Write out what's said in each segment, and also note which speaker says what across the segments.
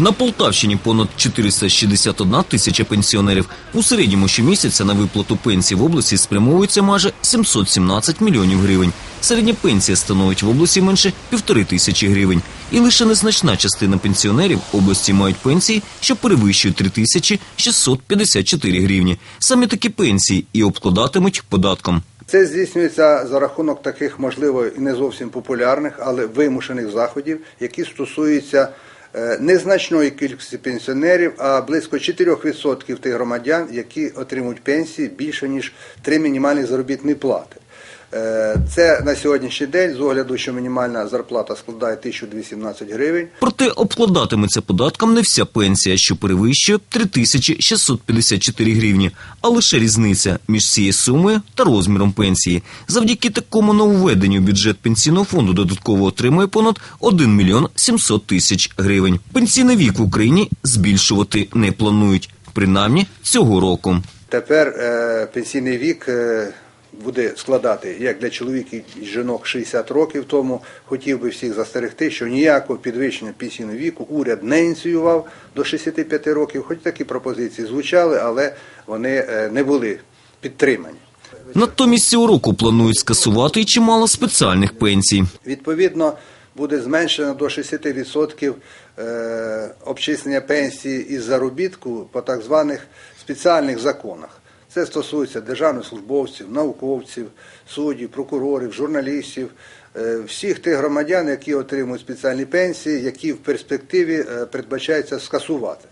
Speaker 1: На Полтавщині понад 461 тисяча пенсіонерів. У середньому щомісяця на виплату пенсій в області спрямовується майже 717 мільйонів гривень. Середня пенсія становить в області менше півтори тисячі гривень. І лише незначна частина пенсіонерів області мають пенсії, що перевищують 3654 гривні. Саме такі пенсії і обкладатимуть податком.
Speaker 2: Це здійснюється за рахунок таких, можливо, і не зовсім популярних, але вимушених заходів, які стосуються незначної кількості пенсіонерів, а близько 4% тих громадян, які отримують пенсії більше ніж 3 мінімальні заробітні плати. Е, Це на сьогоднішній день, з огляду, що мінімальна зарплата складає 1217 гривень.
Speaker 1: Проте обкладатиметься податком не вся пенсія, що перевищує 3654 гривні, а лише різниця між цією сумою та розміром пенсії. Завдяки такому нововведенню бюджет пенсійного фонду додатково отримує понад 1 мільйон 700 тисяч гривень. Пенсійний вік в Україні збільшувати не планують, принаймні цього року.
Speaker 2: Тепер е, пенсійний вік е, буде складати як для чоловіків і жінок 60 років. Тому хотів би всіх застерегти, що ніякого підвищення пенсійного віку уряд не ініціював до 65 років. Хоч такі пропозиції звучали, але вони е, не були підтримані.
Speaker 1: Натомість цього року планують скасувати чимало спеціальних пенсій.
Speaker 2: Відповідно, буде зменшено до 60% е, обчислення пенсії із заробітку по так званих спеціальних законах. Це стосується державних службовців, науковців, суддів, прокурорів, журналістів, е, всіх тих громадян, які отримують спеціальні пенсії, які в перспективі е, передбачається скасувати.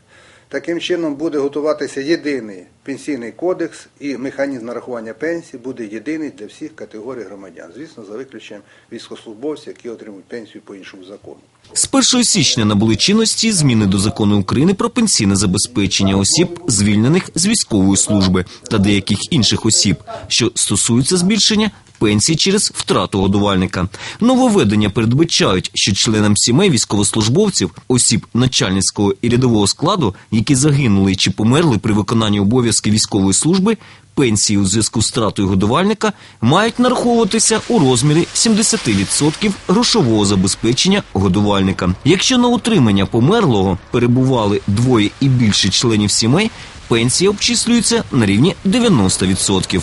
Speaker 2: Таким чином буде готуватися єдиний пенсійний кодекс і механізм нарахування пенсії буде єдиний для всіх категорій громадян. Звісно, за виключенням військовослужбовців, які отримують пенсію по іншому закону.
Speaker 1: З 1 січня набули чинності зміни до закону України про пенсійне забезпечення осіб, звільнених з військової служби та деяких інших осіб, що стосуються збільшення пенсій через втрату годувальника. Нововведення передбачають, що членам сімей військовослужбовців, осіб начальницького і рядового складу, які загинули чи померли при виконанні обов'язки військової служби, пенсії у зв'язку з втратою годувальника мають нараховуватися у розмірі 70% грошового забезпечення годувальника. Якщо на утримання померлого перебували двоє і більше членів сімей, пенсія обчислюється на рівні 90%.